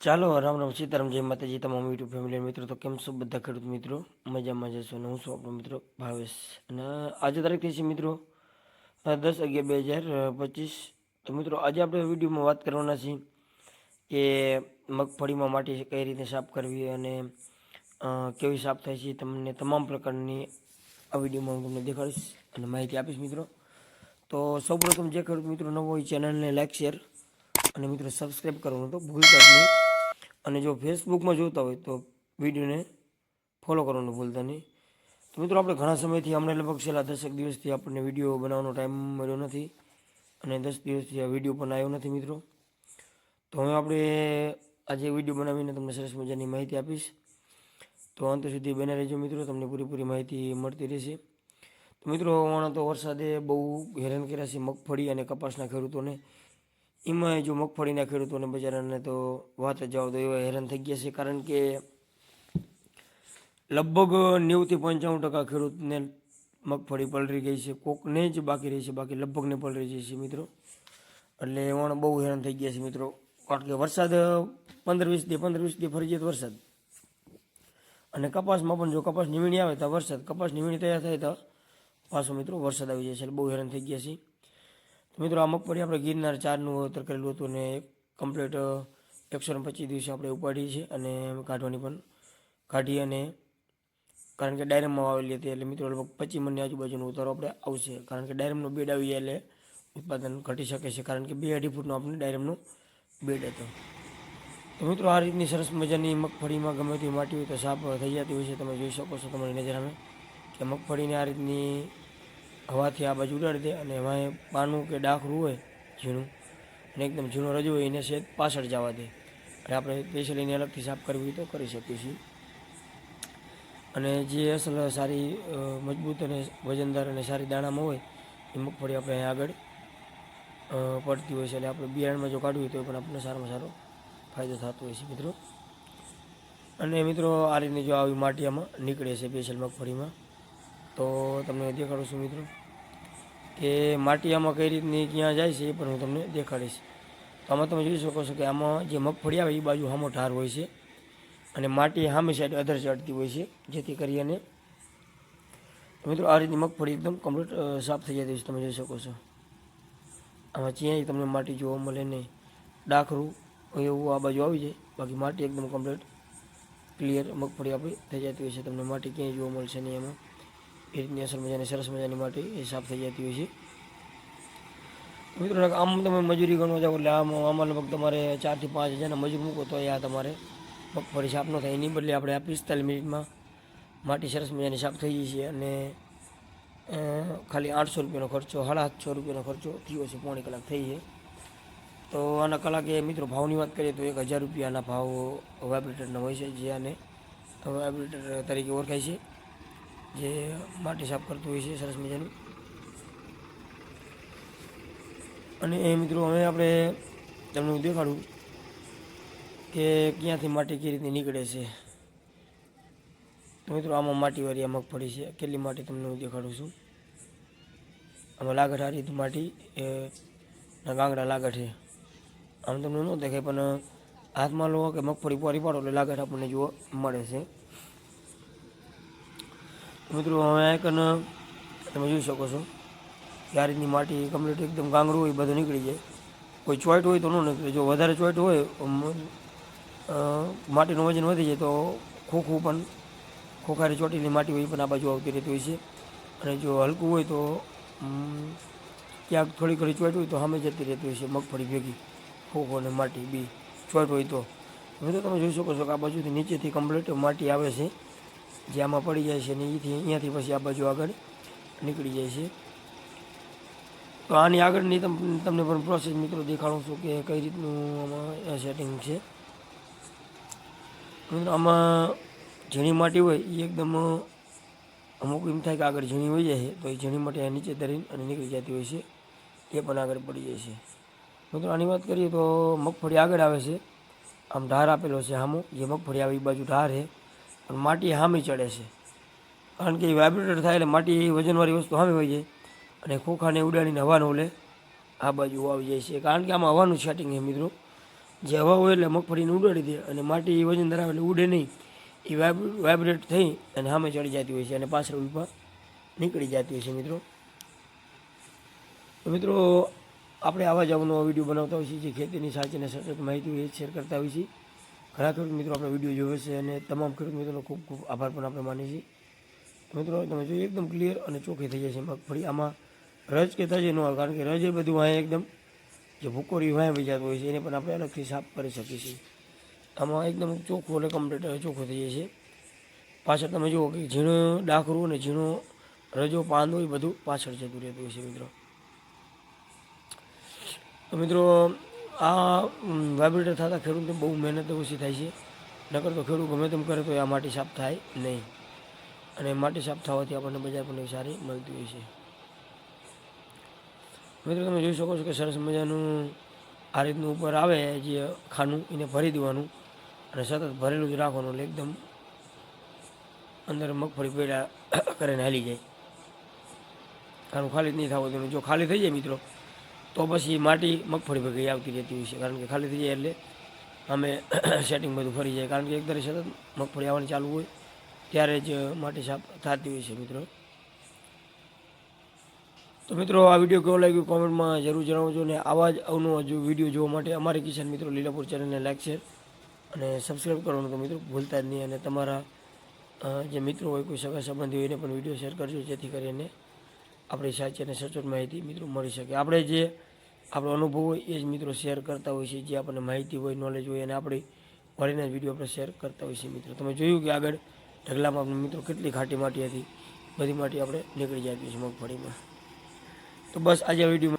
ચાલો, રામ રામ સીતારામ, જય માતાજી, તમામ યુટ્યુબ ફેમિલી મિત્રો, તો કેમ છો બધા ખેડૂત મિત્રો? મજામાં જશો અને હું છું આપણો મિત્રો ભાવેશ. અને આજે તારીખ થઈ છે મિત્રો દસ અગિયાર બે હજાર પચીસ. તો મિત્રો, આજે આપણે વિડીયોમાં વાત કરવાના છીએ કે મગફળીમાં માટી કઈ રીતે સાફ કરવી અને કેવી સાફ થાય છે તમને તમામ પ્રકારની આ વિડીયોમાં હું તમને દેખાડીશ અને માહિતી આપીશ મિત્રો. તો સૌપ્રથમ જે ખેડૂત મિત્રો નવો હોય ચેનલને લાઈક, શેર અને મિત્રો સબસ્ક્રાઈબ કરવાનું તો ભૂલતા જ નહીં. અને જો ફેસબુકમાં જોતા હોય તો વિડીયોને ફોલો કરવાનું ભૂલતા નહીં. તો મિત્રો આપણે ઘણા સમયથી અમને લગભગ છેલ્લા દસેક દિવસથી આપણને વીડિયો બનાવવાનો ટાઈમ મળ્યો નથી અને દસ દિવસથી આ વીડિયો પણ આવ્યો નથી મિત્રો. તો હવે આપણે આજે વીડિયો બનાવીને તમને સરસ મજાની માહિતી આપીશ. તો અંત સુધી બને રહેજો મિત્રો, તમને પૂરેપૂરી માહિતી મળતી રહેશે. તો મિત્રો હમણાં તો વરસાદે બહુ હેરાન કર્યા છે મગફળી અને કપાસના ખેડૂતોને. એમાં જો મગફળીના ખેડૂતોને બજારાને તો વાત જ જાઓ તો એવા હેરાન થઈ ગયા છે. કારણ કે લગભગ નેવુંથી પંચાણું ટકા ખેડૂતને મગફળી પલળી ગઈ છે. કોકને જ બાકી રહી છે. બાકી લગભગને પલળી જાય છે મિત્રો. એટલે પણ બહુ હેરાન થઈ ગયા છે મિત્રો. કારણ કે વરસાદ પંદર વીસ દી, પંદર વીસ દી ફરજિયાત વરસાદ. અને કપાસમાં પણ જો કપાસ નીવણી આવે તો વરસાદ, કપાસ નીવણી તૈયાર થાય તો પાછો મિત્રો વરસાદ આવી જાય છે. એટલે બહુ હેરાન થઈ ગયા છે તો મિત્રો, આ મગફળી આપણે ગિરનાર ચારનું વાવેતર કરેલું હતું અને કમ્પ્લીટ એકસો ને પચીસ દિવસે આપણે ઉપાડી છે અને કાઢવાની પણ કાઢી અને કારણ કે ડાયરમમાં વાવેલી હતી એટલે મિત્રો, લગભગ પચીસ મણની આજુબાજુનો ઉતારો આપણે આવશે. કારણ કે ડાયરમનું બેડ આવી એટલે ઉત્પાદન ઘટી શકે છે. કારણ કે બે અઢી ફૂટનો આપણે ડાયરમનું બેડ હતો. તો મિત્રો, આ રીતની સરસ મજાની મગફળીમાં ગમે તેવી માટી હોય તો સાફ થઈ જતી હોય છે. તમે જોઈ શકો છો તમારી નજર અમે કે મગફળીને આ રીતની હવાથી આ બાજુ ઉડાડી દે અને એમાં પાનું કે ડાખરું હોય ઝીણું, અને એકદમ ઝીણો રજૂ હોય, એને સેજ પાછળ જવા દે. એટલે આપણે સ્પેશિયલ અલગથી સાફ કરવી હોય તો કરી શકીએ છીએ. અને જે અસલ સારી મજબૂત અને વજનદાર અને સારી દાણામાં હોય, એ મગફળી આપણે અહીં આગળ પડતી હોય છે. એટલે આપણે બિયારણમાં જો કાઢવી તો પણ આપણને સારામાં સારો ફાયદો થતો હોય છે, મિત્રો. અને મિત્રો, આ રીતની જો આવી માટીયામાં નીકળે છે સ્પેશિયલ મગફળીમાં તો તમને દેખાડું છું મિત્રો કે માટીયામાં કઈ રીતની ક્યાં જાય છે એ પણ હું તમને દેખાડીશ. તો આમાં તમે જોઈ શકો છો કે આમાં જે મગફળી આવે એ બાજુ સામો ઠાર હોય છે અને માટી હામી સાઈડ અધર ચડતી હોય છે, જેથી કરી અને મિત્રો આ રીતની મગફળી એકદમ કમ્પ્લીટ સાફ થઈ જતી હોય છે તમે જોઈ શકો છો. આમાં ક્યાંય તમને માટી જોવા મળે નહીં. ડાખરું એવું આ બાજુ આવી જાય. બાકી માટી એકદમ કમ્પ્લીટ ક્લિયર મગફળી આપણી થઈ જતી હોય છે. તમને માટી ક્યાંય જોવા મળશે નહીં એમાં એ રીતની અસર મજાની સરસ મજાની માટે એ સાફ થઈ જતી હોય છે. મિત્રો આમ તમે મજૂરી ગણવા જાઓ એટલે આમ આમાં લગભગ તમારે ચારથી પાંચ હજારના મજૂર મૂકો તો આ તમારે મગફળી સાફ ન થાય. એની બદલે આપણે આ પિસ્તાલીસ મિનિટમાં માટી સરસ મજાની સાફ થઈ જાય છે અને ખાલી આઠસો રૂપિયાનો ખર્ચો, સાડા આઠસો રૂપિયાનો ખર્ચો થયો છે, પોણી કલાક થઈ છે. તો આના કલાકે મિત્રો, ભાવની વાત કરીએ તો એક હજાર રૂપિયાના ભાવ વાઇબ્રેટરના હોય છે, જે આને વાઇબ્રેટર તરીકે ઓળખાય છે. જે માટી સાફ કરતું હોય છે, સરસ મજાનું. અને એ મિત્રો, હવે આપણે તમને દેખાડું કે ક્યાંથી માટી કઈ રીતની નીકળે છે. તો મિત્રો, આમાં માટીવાળી આ મગફળી છે. કેટલી માટી તમને હું દેખાડું છું. આમાં લાગઠ આ માટી, એ ગાંગડા લાગઠ. છે આમ તમને ન દેખાય, પણ હાથમાં લો કે મગફળી પોરી પાડો એટલે લાગઠ આપણને જોવા મળે છે. મિત્રો, હવે આ કન તમે જોઈ શકો છો કે માટી કમ્પ્લીટ એકદમ ગાંગરું હોય, બધું નીકળી જાય. કોઈ ચોઈટ હોય તો ન નીકળે. જો વધારે ચોઈટ હોય માટીનું વજન વધી જાય તો ખોખું પણ, ખોખારી ચોટીની માટી હોય પણ આ બાજુ આવતી રહેતી હોય છે. અને જો હલકું હોય તો ક્યાંક થોડી ઘણી ચોઈટ હોય તો સામે જતી રહેતી હોય છે, મગફળી ભેગી, ખોખો અને માટી, બી, ચોઈટ હોય તો. મિત્રો, તમે જોઈ શકો છો કે આ બાજુથી નીચેથી કમ્પ્લીટ માટી આવે છે. જે આમાં પડી જાય છે ને એથી અહીંયાથી પછી આ બાજુ આગળ નીકળી જાય છે. તો આની આગળની તમ- તમને પણ પ્રોસેસ મિત્રો દેખાડું છું કે કઈ રીતનું આમાં સેટિંગ છે. મિત્રો, આમાં ઝીણી માટી હોય એ એકદમ, અમુક એમ થાય કે આગળ ઝીણી હોય જાય છે, તો એ ઝીણી માટી નીચે ધરીને અને નીકળી જતી હોય છે. એ પણ આગળ પડી જાય છે. મિત્રો, આની વાત કરીએ તો મગફળી આગળ આવે છે. આમ ઢાર આપેલો છે આમો જે મગફળી આવે બાજુ ઢાર છે. પણ માટી હામી ચડે છે. કારણ કે એ વાઇબ્રેટર થાય એટલે માટી વજનવાળી વસ્તુ હામી હોય જાય અને ખોખાને ઉડાડીને હવાનો લે આ બાજુ આવી જાય છે. કારણ કે આમાં હવાનું સેટિંગ છે મિત્રો. જે હવા હોય એટલે મગફળીને ઉડાડી દે અને માટી વજન ધરાવે એટલે ઉડે નહીં. એ વાઇબ વાઇબ્રેટ થઈ અને સામે ચડી જતી હોય છે અને પાછળ ઉપર નીકળી જતી હોય છે મિત્રો. તો મિત્રો, આપણે આવા જ આવનો વીડિયો બનાવતા હોઈએ છીએ. જે ખેતીની સાચી અને સચોટ માહિતી એ શેર કરતા હોઈએ છીએ. ઘણા ખેડૂત મિત્રો આપણે વીડિયો જોયો છે અને તમામ ખેડૂત મિત્રોનો ખૂબ ખૂબ આભાર પણ આપણે માનીએ છીએ. મિત્રો તમે જોઈએ એકદમ ક્લિયર અને ચોખ્ખી થઈ જાય છે મગફળી આમાં રજ કે છે ન આવે, કારણ કે રજ એ બધું અહીંયા એકદમ જે ભૂકોરી વાયા વહી જતો હોય છે, એને પણ આપણે અલગથી સાફ કરી શકીએ છીએ. આમાં એકદમ ચોખ્ખું એટલે કમ્પ્લીટ ચોખ્ખું થઈ જાય છે પાછળ તમે જુઓ કે ઝીણો ડાખરું અને ઝીણો રજો પાંદો હોય બધું પાછળ જતું રહેતું હોય છે મિત્રો. તો મિત્રો આ વાઇબ્રેટર થતાં ખેડૂતને બહુ મહેનત ઓછી થાય છે. નકર તો ખેડૂત ગમે તેમ કરે તો આ માટી સાફ થાય નહીં. અને માટી સાફ થવાથી આપણને બજાર પણ સારી મળતી હોય છે. મિત્રો, તમે જોઈ શકો છો કે સરસ મજાનું આ રીતનું ઉપર આવે જે ખાનું એને ભરી દેવાનું અને સતત ભરેલું જ રાખવાનું એટલે એકદમ અંદર મગફળી પેડા કરીને હાલી જાય. ખાનું ખાલી જ નહીં થવું તેનું જો ખાલી થઈ જાય મિત્રો. તો પછી માટી મગફળી ભેગી આવતી રહેતી હોય છે. કારણ કે ખાલી થઈ જાય એટલે અમે સેટિંગ બધું ફરી જાય. કારણ કે એક દરે સતત મગફળી આવવાની ચાલુ હોય, ત્યારે જ માટી સાફ થતી હોય છે મિત્રો. તો મિત્રો, આ વીડિયો કેવો લાગ્યો કોમેન્ટમાં જરૂર જણાવજો અને આવા જ અવનો જો વીડિયો જોવા માટે અમારી કિસાન મિત્રો લીલાપુર ચેનલને લાઈક શેર અને સબસ્ક્રાઈબ કરવાનું તો મિત્રો ભૂલતા જ નહીં. અને તમારા જે મિત્રો હોય, કોઈ સગા સંબંધી હોય, એને પણ વીડિયો શેર કરજો, જેથી કરીને આપણી સાચી અને સચોટ માહિતી મિત્રો મળી શકે. આપણે જે આપણો અનુભવ હોય એ જ મિત્રો શેર કરતા હોય છે. જે આપણને માહિતી હોય નોલેજ હોય અને આપણે વળીને જ વીડિયો આપણે શેર કરતા હોય છે મિત્રો. તમે જોયું કે આગળ ઢગલામાં આપણે મિત્રો કેટલી ખાટી માટી હતી. બધી માટી આપણે નીકળી જતી છે મગફળીમાં. તો બસ આજે વીડિયો